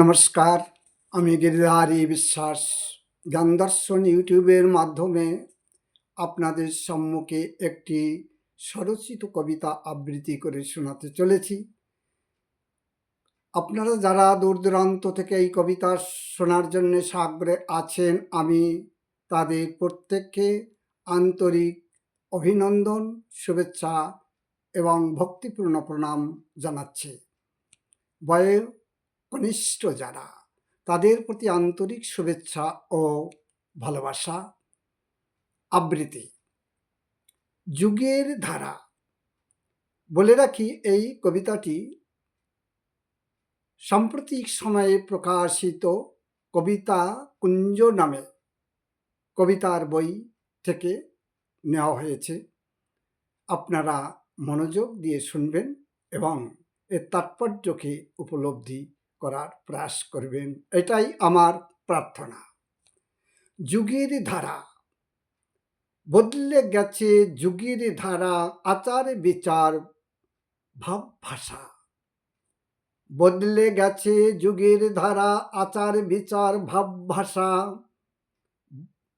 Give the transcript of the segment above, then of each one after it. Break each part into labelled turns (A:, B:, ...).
A: নমস্কার, আমি গিরিধারী বিশ্বাস। জ্ঞান দর্শন ইউটিউবের মাধ্যমে আপনাদের সম্মুখে একটি স্বরচিত কবিতা আবৃত্তি করে শোনাতে চলেছি। আপনারা যারা দূর দূরান্ত থেকে এই কবিতা শোনার জন্য সাগ্রে আছেন, আমি তাদের প্রত্যেককে আন্তরিক অভিনন্দন, শুভেচ্ছা এবং ভক্তিপূর্ণ প্রণাম জানাচ্ছি। বয়ে কনিষ্ঠ যারা, তাদের প্রতি আন্তরিক শুভেচ্ছা ও ভালোবাসা। আবৃত্তি। যুগের ধারা। বলে রাখি, এই কবিতাটি সাম্প্রতিক সময়ে প্রকাশিত কবিতা কুঞ্জ নামে কবিতার বই থেকে নেওয়া হয়েছে। আপনারা মনোযোগ দিয়ে শুনবেন এবং এর তাৎপর্যকে উপলব্ধি করার প্রয়াস করবেন। এটাই আমার প্রার্থনা। যুগের ধারা বদলে গেছে যুগের ধারা, আচার বিচার ভাব ভাষা বদলে গেছে যুগের ধারা, আচার বিচার ভাব ভাষা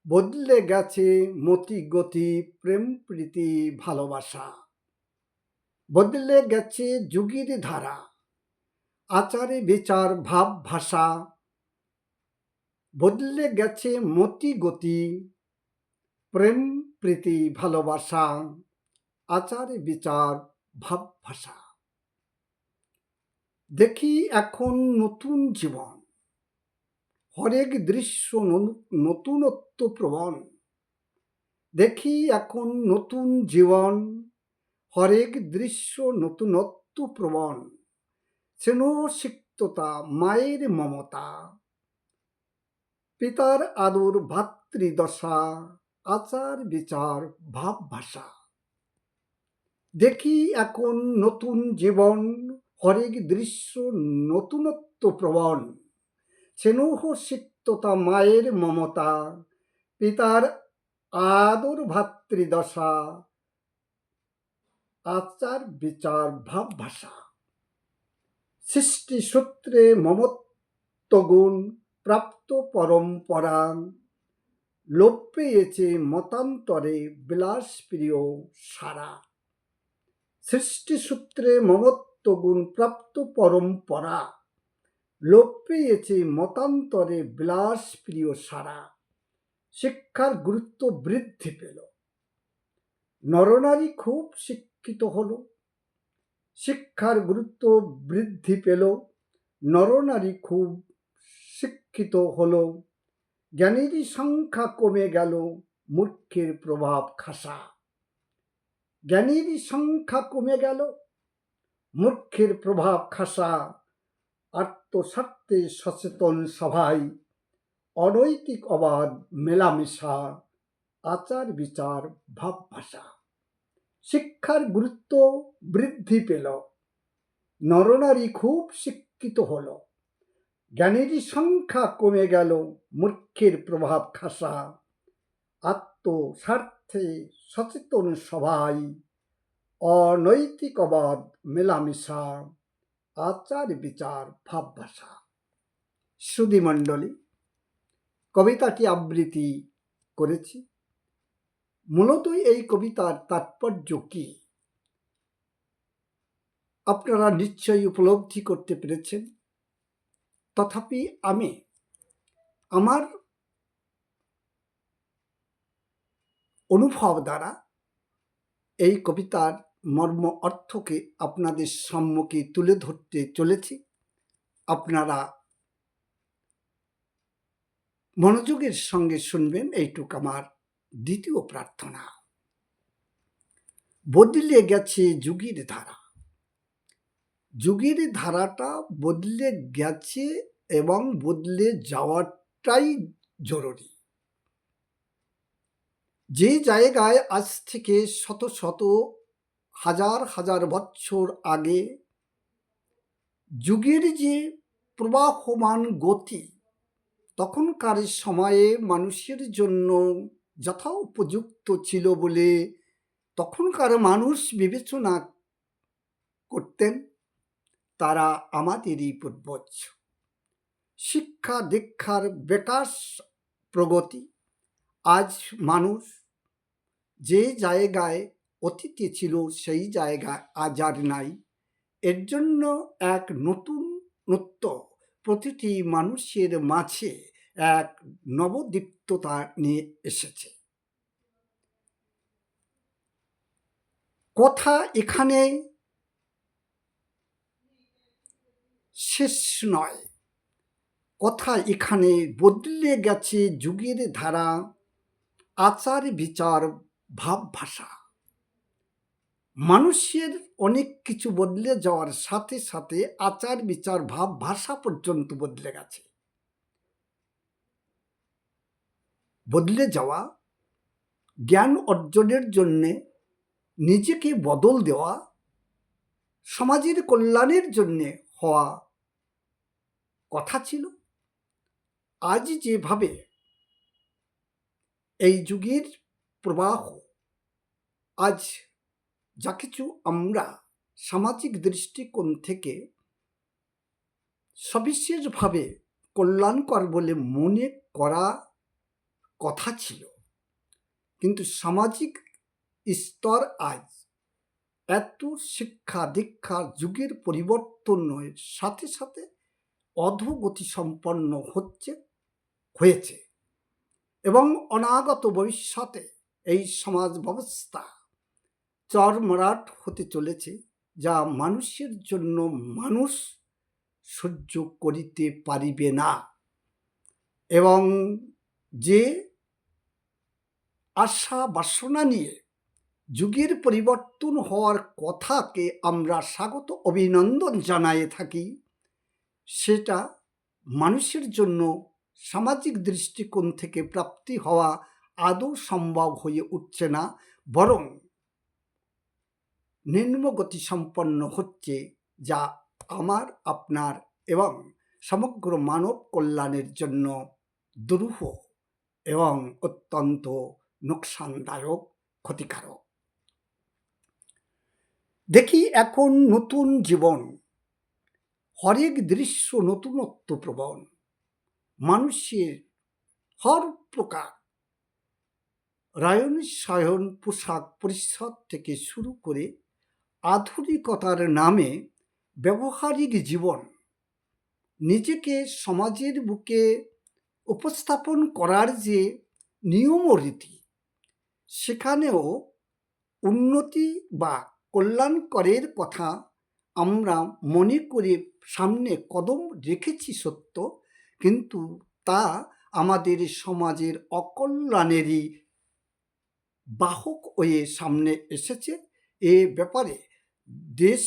A: বদলে গেছে মতি গতি, প্রেম প্রীতি, ভালোবাসা। বদলে গেছে যুগের ধারা আচারে বিচার ভাব ভাষা। বদলে গেছে মতি গতি, প্রেম প্রীতি ভালোবাসা, আচারে বিচার ভাব ভাষা। দেখি এখন নতুন জীবন, হরেক দৃশ্য নতুনত্ব প্রবণ। দেখি এখন নতুন জীবন, হরেক দৃশ্য নতুনত্ব প্রবণ। স্নেহসিক্ততা মায়ের মমতা। পিতার আদর ভাতৃদশা, আচার বিচার ভাব ভাষা দেখি এখন নতুন জীবন, হরেক দৃশ্য নতুনত্ব প্রবণ। স্নেহসিক্ততা মায়ের মমতা, পিতার আদর ভাতৃদশা, আচার বিচার ভাব ভাষা সৃষ্টি সূত্রে মমত্ব গুণ প্রাপ্ত পরম্পরা লোপ পেয়েছে মতান্তরে বিলাস প্রিয় সারা। সৃষ্টি সূত্রে মমত্ব গুণ প্রাপ্ত পরম্পরা লোপ পেয়েছে মতান্তরে বিলাস প্রিয় সারা। শিক্ষার গুরুত্ব বৃদ্ধি পেল। নরনারী খুব শিক্ষিত হলো। শিক্ষার গুরুত্ব বৃদ্ধি পেল। নরনারী খুব শিক্ষিত হলো। জ্ঞানেরই সংখ্যা কমে গেল, মূর্খের প্রভাব খাসা। জ্ঞানেরই সংখ্যা কমে গেল, মূর্খের প্রভাব খাসা। আত্মস্বার্থে সচেতন সভায় অনৈতিক অবাধ মেলামেশা আচার বিচার ভাব ভাষা শিক্ষার গুরুত্ব বৃদ্ধি পেল। নরনারী খুব শিক্ষিত হল। জ্ঞানেরই সংখ্যা কমে গেল, মূর্খের প্রভাব খাসা। আত্মস্বার্থে সচেতন সবাই, অনৈতিকবাদ মেলামেশা আচার বিচার ভাব ভাষা সুধীমণ্ডলী কবিতাটি আবৃত্তি করেছি। মূলত এই কবিতার তাৎপর্য কি? আপনারা নিশ্চয়ই উপলব্ধি করতে পেরেছেন। তথাপি আমি আমার অনুভব দ্বারা এই কবিতার মর্ম অর্থকে আপনাদের সম্মুখে তুলে ধরতে চলেছি। আপনারা মনোযোগের সঙ্গে শুনবেন, এইটুক আমার দ্বিতীয় প্রার্থনা। বদলে গেছে যুগের ধারা। যুগের ধারাটা বদলে গেছে এবং বদলে যাওয়াটাই জরুরি। যে জায়গায় আজ থেকে শত শত হাজার হাজার বছর আগে যুগের যে প্রবাহমান গতি তখনকার সময়ে মানুষের জন্য যথা উপযুক্ত ছিল বলে তখনকার মানুষ বিবেচনা করতেন। তারা আমাদেরই পূর্বজ। শিক্ষা দীক্ষার বিকাশ প্রগতি। আজ মানুষ যে জায়গায় অতীতে ছিল সেই জায়গায় আজ আর নাই। এর জন্য এক নতুন নত্য প্রতিটি মানুষের মাঝে এক নবদীপ্ততা নিয়ে এসেছে। কথা এখানে শেষ নয়। কথা এখানে বদলে গেছে যুগের ধারা, আচার, বিচার ভাব ভাষা মানুষের অনেক কিছু বদলে যাওয়ার সাথে সাথে আচার, বিচার ভাব ভাষা পর্যন্ত বদলে গেছে। বদলে যাওয়া, জ্ঞান অর্জনের জন্যে নিজেকে বদল দেওয়া, সমাজের কল্যাণের জন্যে হওয়া কথা ছিল। আজ যেভাবে এই যুগের প্রবাহ, আজ যা কিছু আমরা সামাজিক দৃষ্টিকোণ থেকে সবিশেষভাবে কল্যাণকর বলে মনে করা কথা ছিল। কিন্তু সামাজিক স্তর আজ এত শিক্ষা দীক্ষার যুগের পরিবর্তনের সাথে সাথে অধোগতি সম্পন্ন হচ্ছে, হয়েছে এবং অনাগত ভবিষ্যতে এই সমাজ ব্যবস্থা চরমরাট হতে চলেছে, যা মানুষের জন্য মানুষ সহ্য করিতে পারিবে না। এবং যে আশা বাসনা নিয়ে যুগের পরিবর্তন হওয়ার কথাকে আমরা স্বাগত অভিনন্দন জানায়ে থাকি, সেটা মানুষের জন্য সামাজিক দৃষ্টিকোণ থেকে প্রাপ্তি হওয়া আদৌ সম্ভব হয়ে উঠছে না, বরং নিম্নগতি সম্পন্ন হচ্ছে যা আমার, আপনার এবং সমগ্র মানব কল্যাণের জন্য দুরূহ। এবং অত্যন্ত নোকসানদায়ক, ক্ষতিকারক। দেখি এখন নতুন জীবন। হরেক দৃশ্য নতুনত্ব প্রবণ। মানুষের হর প্রকার। রায়ন সায়ন পোশাক পরিচ্ছদ থেকে শুরু করে আধুনিকতার নামে ব্যবহারিক জীবন। নিজেকে সমাজের বুকে উপস্থাপন করার যে নিয়ম ও রীতি, সেখানেও উন্নতি বা কল্যাণকরের কথা আমরা মনে করে সামনে কদম রেখেছি সত্য, কিন্তু তা আমাদের সমাজের অকল্যাণেরই বাহক হয়ে সামনে এসেছে। এ ব্যাপারে দেশ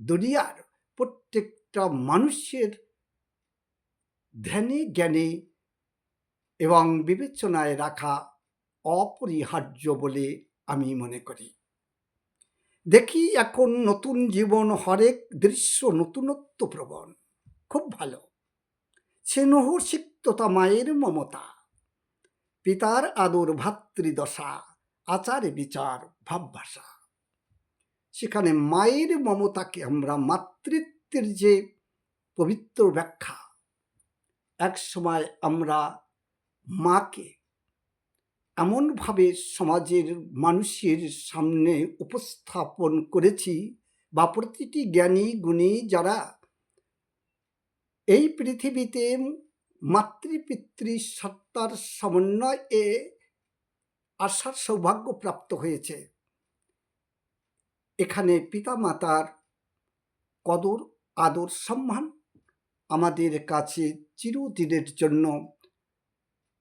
A: দুনিয়ার প্রত্যেকটা মানুষের ধ্যানে জ্ঞানে এবং বিবেচনায় রাখা অপরিহার্য বলে আমি মনে করি। দেখি এখন নতুন জীবন হরেক দৃশ্য নতুনত্ব প্রবণ, খুব ভালো। স্নেহ সিক্ততা মায়ের মমতা, পিতার আদর ভাতৃদশা, আচার বিচার ভাবভাষা। সেখানে মায়ের মমতাকে আমরা মাতৃত্বের যে পবিত্র ব্যাখ্যা, এক সময় আমরা মাকে। এমনভাবে সমাজের মানুষের সামনে উপস্থাপন করেছি বা প্রতিটি জ্ঞানী গুণী যারা এই পৃথিবীতে মাতৃপিতৃ সত্তার সমন্বয়ে আসার সৌভাগ্য প্রাপ্ত হয়েছে। এখানে পিতামাতার কদর, আদর, সম্মান আমাদের কাছে চিরদিনের জন্য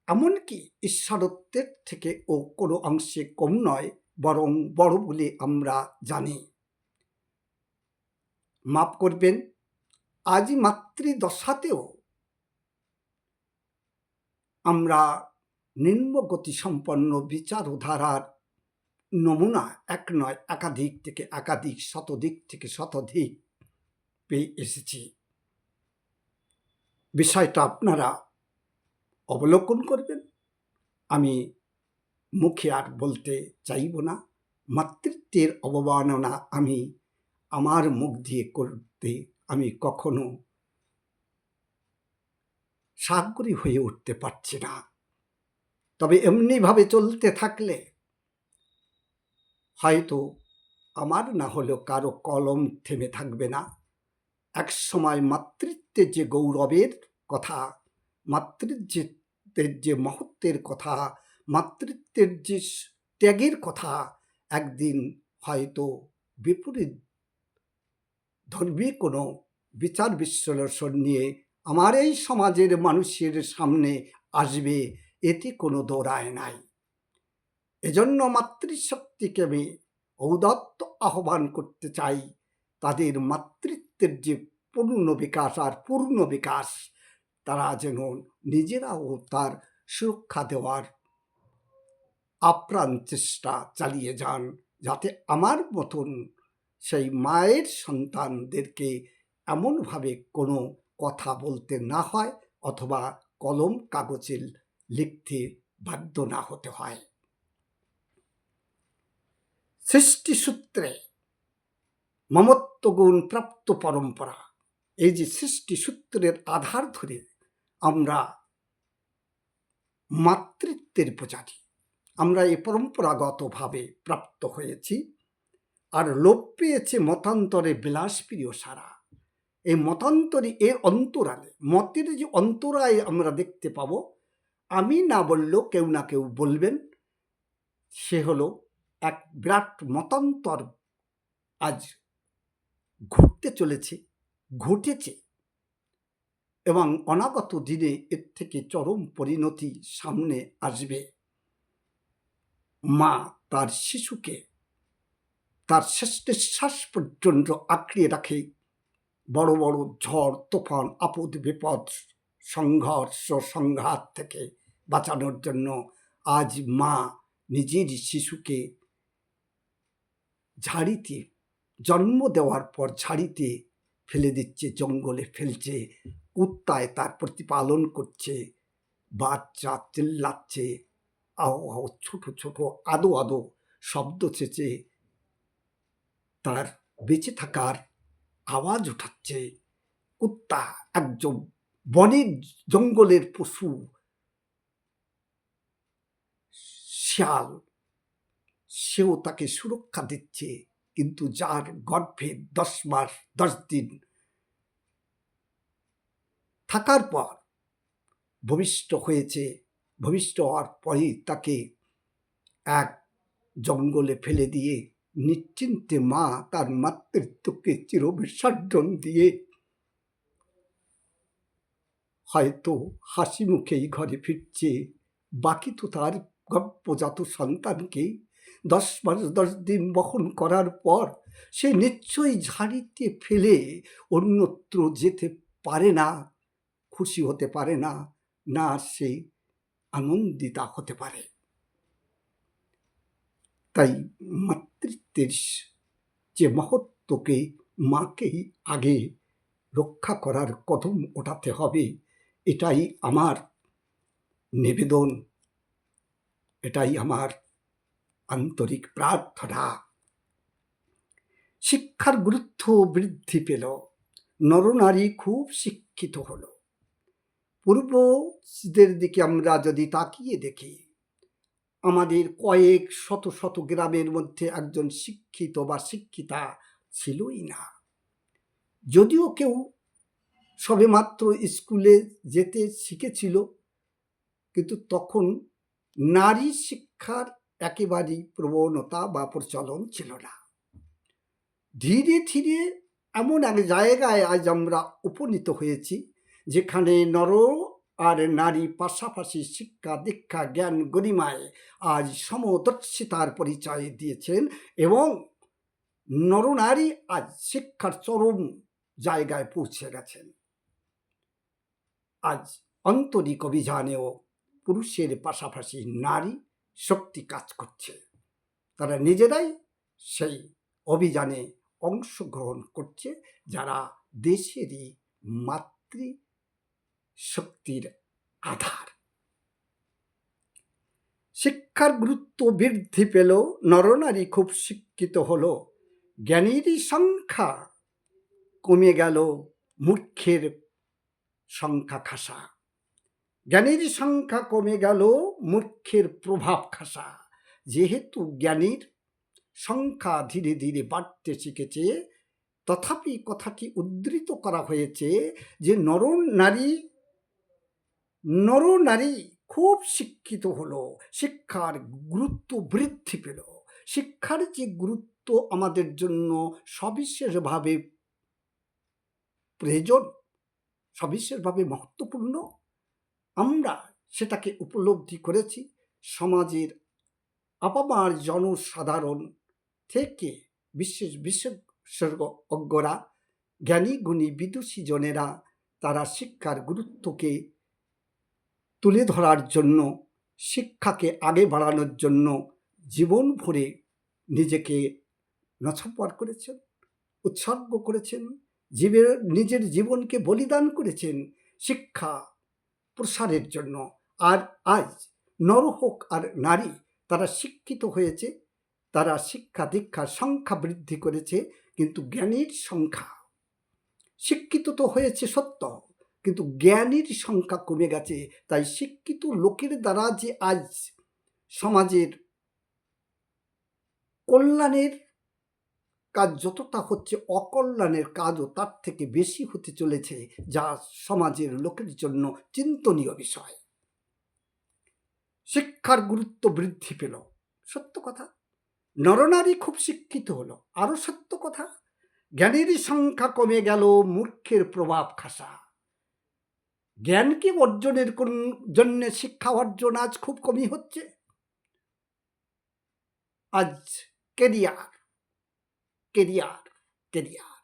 A: এমনকি ঈশ্বরত্বের থেকে ও কোনো অংশে কম নয়, বরং বড় বলে আমরা জানি। মাফ করবেন আজ মাতৃদশাতেও আমরা নিম্নগতি সম্পন্ন বিচারধারার নমুনা এক নয়, একাধিক থেকে একাধিক, শতদিক থেকে শতধিক পেয়ে এসেছি। বিষয়টা আপনারা অবলোকন করবেন। আমি মুখে আর বলতে চাইব না। মাতৃত্বের অবমাননা আমি আমার মুখ দিয়ে করতে আমি কখনো সাগরী হয়ে উঠতে পারছি না। তবে এমনিভাবে চলতে থাকলে হয়তো আমার না হলেও কারও কলম থেমে থাকবে না। এক সময় মাতৃত্বের যে গৌরবের কথা মাতৃত্বের যে মহত্বের কথা, মাতৃত্বের যে ত্যাগের কথা একদিন হয়তো বিপরীত ধর্মী কোনো বিচার বিশ্লেষণ নিয়ে আমার এই সমাজের মানুষের সামনে আসবে, এতে কোনো দৌড়ায় নাই। এজন্য মাতৃশক্তিকে আমি ঔদত্ত আহ্বান করতে চাই, তাদের মাতৃত্বের যে পূর্ণ বিকাশ আর পূর্ণ বিকাশ তারা যেন নিজেরাও তার সুরক্ষা দেওয়ার আপ্রাণ চেষ্টা চালিয়ে যান, যাতে আমার মতন সেই মায়ের সন্তানদেরকে এমনভাবে কোনো কথা বলতে না হয় অথবা কলম কাগজে লিখতে বাধ্য না হতে হয়। সৃষ্টিসূত্রে মমত্বগুণ প্রাপ্ত পরম্পরা। এই যে সৃষ্টিসূত্রের আধার ধরে আমরা মাতৃত্বের পূজারি আমরা এ পরম্পরাগতভাবে প্রাপ্ত হয়েছি আর লোপ পেয়েছে মতান্তরে বিলাসপ্রিয় সারা। এই মতান্তরে এর অন্তরালে, মতের যে অন্তরায় আমরা দেখতে পাব, আমি না বললেও কেউ না কেউ বলবেন, সে হলো এক বিরাট মতান্তর আজ ঘটতে চলেছে, ঘটেছে। এবং অনাগত দিনে এর থেকে চরম পরিণতি সামনে আসবে। মা তার শিশুকে তার শেষ নিঃশ্বাস পর্যন্ত আঁকড়ে রাখে। বড় বড় ঝড়, তুফান, আপদ, বিপদ, সংঘর্ষ, সংঘাত থেকে বাঁচানোর জন্য আজ মা নিজের শিশুকে ঝাড়িতে, জন্ম দেওয়ার পর ঝাড়িতে ফেলে দিচ্ছে, জঙ্গলে ফেলছে। কুত্তায় তার প্রতিপালন করছে, বাচ্চা চিল্লাচ্ছে, আও আও ছোট ছোট, আদো আদো শব্দ চেঁচে তার বেঁচে থাকার আওয়াজ উঠাচ্ছে। কুত্তা একজন বনের জঙ্গলের পশু, শিয়াল। সেও তাকে সুরক্ষা দিচ্ছে, কিন্তু যার গর্ভে দশ মাস, দশ দিন থাকার পর ভবিষ্য হয়েছে ভবিষ্য হওয়ার পরেই তাকে এক জঙ্গলে ফেলে দিয়ে নিশ্চিন্তে মা তার মাতৃত্বকে চিরবিসর্জন দিয়ে হয়তো হাসি মুখেই ঘরে ফিরছে। বাকি তো তার গর্ভজাত সন্তানকে দশ মাস, দশ দিন বহন করার পর সে নিশ্চয়ই ঝাড়িতে ফেলে অন্যত্র যেতে পারে না। খুশি হতে পারে না না সে আনন্দিতা হতে পারে। তাই মাতৃত্বের যে মহত্বকে মাকেই আগে রক্ষা করার কদম ওঠাতে হবে, এটাই আমার নিবেদন, এটাই আমার আন্তরিক প্রার্থনা। শিক্ষার গুরুত্ব বৃদ্ধি পেল, নরনারী খুব শিক্ষিত হলো। পূর্বদের দিকে আমরা যদি তাকিয়ে দেখি, আমাদের কয়েক শত শত গ্রামের মধ্যে একজন শিক্ষিত বা শিক্ষিতা ছিলই না। যদিও কেউ সবেমাত্র স্কুলে যেতে শিখেছিল, কিন্তু তখন নারী শিক্ষার একেবারেই প্রবণতা বা প্রচলন ছিল না। ধীরে ধীরে এমন এক জায়গায় আজ আমরা উপনীত হয়েছি যেখানে নর আর নারী পাশাপাশি শিক্ষা, দীক্ষা, জ্ঞান গরিমায় আজ সমদর্শিতার পরিচয় দিয়েছেন এবং নরনারী আজ শিক্ষার চরম জায়গায় পৌঁছে গেছেন। আজ আন্তরিক অভিযানেও পুরুষের পাশাপাশি নারী শক্তি কাজ করছে। তারা নিজেরাই সেই অভিযানে অংশগ্রহণ করছে যারা দেশেরই মাতৃ শক্তির আধার। শিক্ষার গুরুত্ব বৃদ্ধি পেল, নরনারী খুব শিক্ষিত হল, জ্ঞানীরই সংখ্যা কমে গেল, মূর্খের সংখ্যা খাসা। জ্ঞানীর সংখ্যা কমে গেল, মূর্খের প্রভাব খাসা। যেহেতু জ্ঞানীর সংখ্যা ধীরে ধীরে বাড়তে শিখেছে, তথাপি কথাটি উদ্ধৃত করা হয়েছে যে নর নারী নর নারী খুব শিক্ষিত হলো, শিক্ষার গুরুত্ব বৃদ্ধি পেল। শিক্ষার যে গুরুত্ব আমাদের জন্য সবিশেষভাবে প্রয়োজন, সবিশেষভাবে মহত্বপূর্ণ, আমরা সেটাকে উপলব্ধি করেছি সমাজের আপামার জনসাধারণ থেকে বিশেষ বিশেষজ্ঞরা, জ্ঞানী, গুণী, বিদুষী জনেরা, তারা শিক্ষার গুরুত্বকে তুলে ধরার জন্য, শিক্ষাকে আগে বাড়ানোর জন্য জীবন ভরে নিজেকে নছপর করেছেন, উৎসর্গ করেছেন, জীবের, নিজের জীবনকে বলিদান করেছেন শিক্ষা প্রসারের জন্য। আর আজ নর হোক আর নারী তারা শিক্ষিত হয়েছে, তারা শিক্ষা দীক্ষার সংখ্যা বৃদ্ধি করেছে, কিন্তু জ্ঞানীর সংখ্যা শিক্ষিত তো হয়েছে সত্য। কিন্তু জ্ঞানীর সংখ্যা কমে গেছে। তাই শিক্ষিত লোকের দ্বারা যে আজ সমাজের কল্যাণের কাজ যতটা হচ্ছে, অকল্যাণের কাজও তার থেকে বেশি হতে চলেছে, যা সমাজের লোকের জন্য চিন্তনীয় বিষয়। শিক্ষার গুরুত্ব বৃদ্ধি পেল। সত্য কথা, নরনারী খুব শিক্ষিত হলো। আরও সত্য কথা জ্ঞানেরই সংখ্যা কমে গেল, মূর্খের প্রভাব খাসা। জ্ঞানকে অর্জনের জন্য শিক্ষা অর্জন আজ খুব কমই হচ্ছে। আজ কেরিয়ার কেরিয়ার কেরিয়ার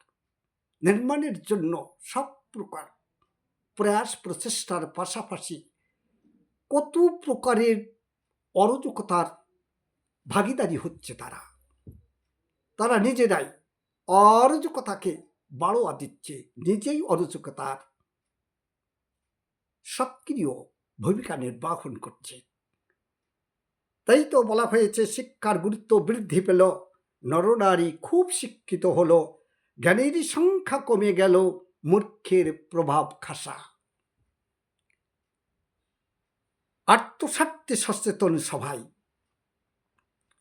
A: নির্মাণের জন্য সব প্রকার প্রয়াস, প্রচেষ্টার পাশাপাশি কত প্রকারের অরোচকতার ভাগিদারি হচ্ছে তারা। তারা নিজেরাই অরোচকতাকে বাড়োয়া দিচ্ছে, নিজেই অরোচকতার সক্রিয় ভূমিকা নির্বাহন করছে। তাই তো বলা হয়েছে, শিক্ষার গুরুত্ব বৃদ্ধি পেল। নরনারী খুব শিক্ষিত হল। জ্ঞানেরই সংখ্যা কমে গেল, মূর্খের প্রভাব খাসা। আত্মস্বার্থে সচেতন সভায়।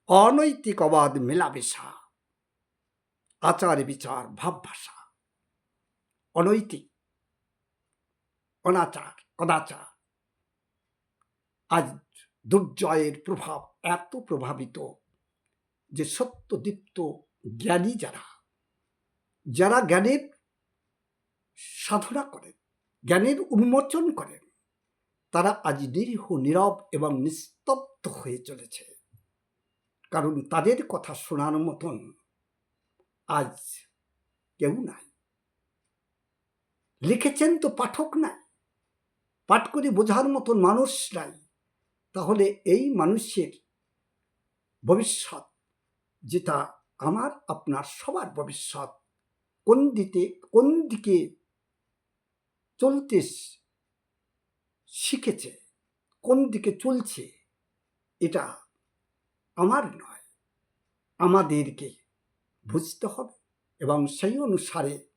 A: অনৈতিক অবাধ মেলামেশা। আচার বিচার ভাব ভাষা অনৈতিক। অনাচার। কদাচার আজ দুর্জয়ের প্রভাব এত প্রভাবিত যে সত্যদীপ্ত জ্ঞানী যারা যারা জ্ঞানের সাধনা করেন, জ্ঞানের উন্মোচন করেন, তারা আজ নিরীহ, নীরব এবং নিস্তব্ধ হয়ে চলেছে। কারণ তাদের কথা শোনার মতন আজ কেউ নাই। লিখেছেন তো পাঠক নাই। পাঠ করে বোঝার মতন মানুষ নাই। তাহলে এই মানুষের ভবিষ্যৎ যেটা আমার, আপনার, সবার ভবিষ্যৎ কোন দিকে কোন দিকে চলতে শিখেছে, কোন দিকে চলছে, এটা আমার নয়। আমাদেরকে বুঝতে হবে এবং সেই অনুসারে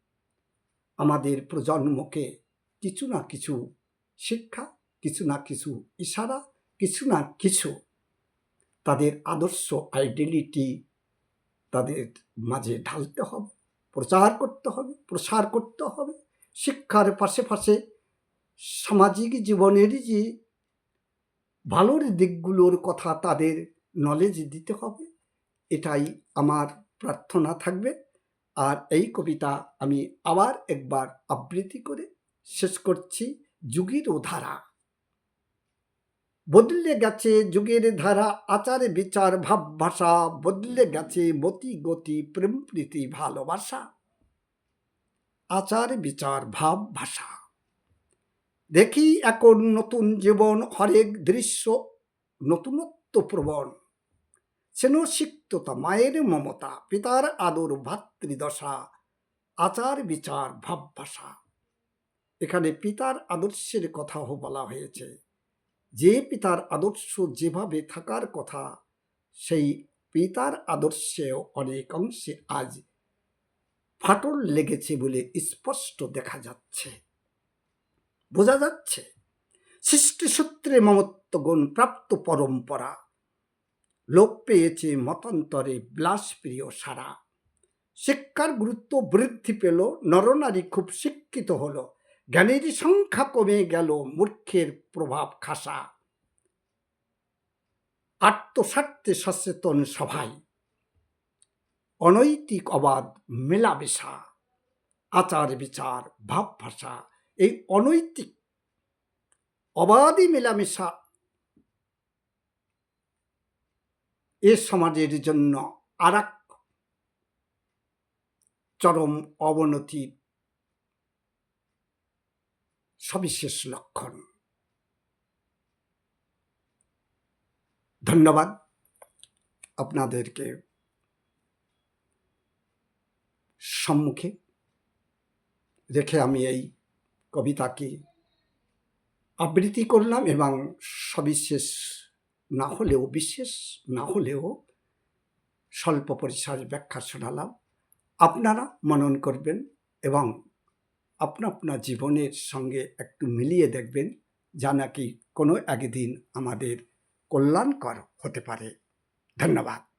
A: আমাদের প্রজন্মকে কিছু না কিছু শিক্ষা, কিছু না কিছু ইশারা, কিছু না কিছু তাদের আদর্শ আইডেন্টিটি তাদের মাঝে ঢালতে হবে, প্রচার করতে হবে, প্রসার করতে হবে। শিক্ষার পাশে পাশে সামাজিক জীবনের যে ভালোর দিকগুলোর কথা তাদের নলেজ দিতে হবে, এটাই আমার প্রার্থনা থাকবে। আর এই কবিতা আমি আবার একবার আবৃত্তি করে শেষ করছি। যুগের ধারা। বদলে গেছে যুগের ধারা, আচার, বিচার ভাব ভাষা বদলে গেছে মতি গতি, প্রেম, প্রীতি, ভালোবাসা। আচার, বিচার ভাব ভাষা দেখি এখন নতুন জীবন, হরেক দৃশ্য নতুনত্ব প্রবণ। সিক্ততা, মায়ের মমতা, পিতার আদর, ভাতৃদশা, আচার, বিচার ভাব ভাষা এখানে পিতার আদর্শের কথাও বলা হয়েছে। যে পিতার আদর্শ যেভাবে থাকার কথা, সেই পিতার আদর্শেও অনেক অংশে আজ ফাটল লেগেছে বলে স্পষ্ট দেখা যাচ্ছে। বোঝা যাচ্ছে সৃষ্টিসূত্রে মমত্বগুণ প্রাপ্ত পরম্পরা। লোক পেয়েছে মতান্তরে বিলাসপ্রিয় সারা। শিক্ষার গুরুত্ব বৃদ্ধি পেল, নরনারী খুব শিক্ষিত হলো। জ্ঞানের সংখ্যা কমে গেল, মূর্খের প্রভাব খাসা। আত্মস্বার্থে সচেতন সভায়। অনৈতিক অবাধ মেলামেশা। আচার বিচার, ভাব ভাষা, এই অনৈতিক অবাধি মেলামেশা এ সমাজের জন্য আর চরম অবনতির সবিশেষ লক্ষণ। ধন্যবাদ আপনাদেরকে সম্মুখে রেখে আমি এই কবিতাকে আবৃত্তি করলাম এবং সবিশেষ না হলেও, বিশেষ না হলেও স্বল্প পরিসরে ব্যাখ্যা শোনালাম। আপনারা মনন করবেন এবং আপনা আপনা জীবনের সঙ্গে একটু মিলিয়ে দেখবেন, যা নাকি কোনো একদিন আমাদের কল্যাণকর হতে পারে। ধন্যবাদ।